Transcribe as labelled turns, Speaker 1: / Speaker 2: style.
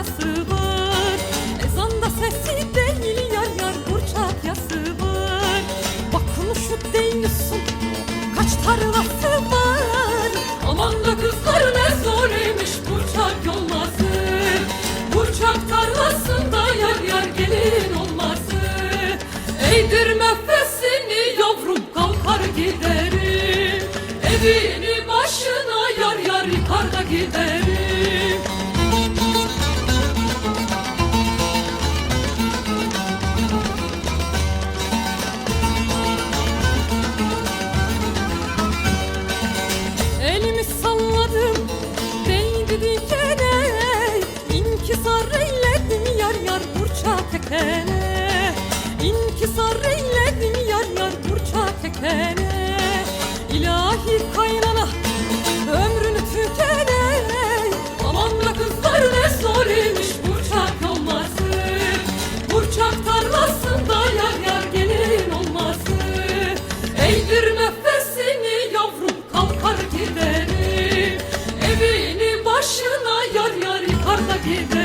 Speaker 1: burçak yasıdır Ezanda sesi değil yar yar burçak yasıdır Bak konuşup değmişsin kaç tarlası var? Aman da kızlar ne zor imiş burçak yolması. Burçak tarlasında yar yar gelin olması. Eydir mefesini yavrum kalkar giderim. Evini başına yar yar yıkar da giderim. tekene. İnkisar eyledim yar yar burça tekene. İlahi kaynana ömrünü tükene. Aman da kızlar ne zor imiş burçak olması Burçak tarlasında yar yar gelin olması. Eğdir nefesini yavrum kalkar giderim Evini başına yar yar yıkar da giderim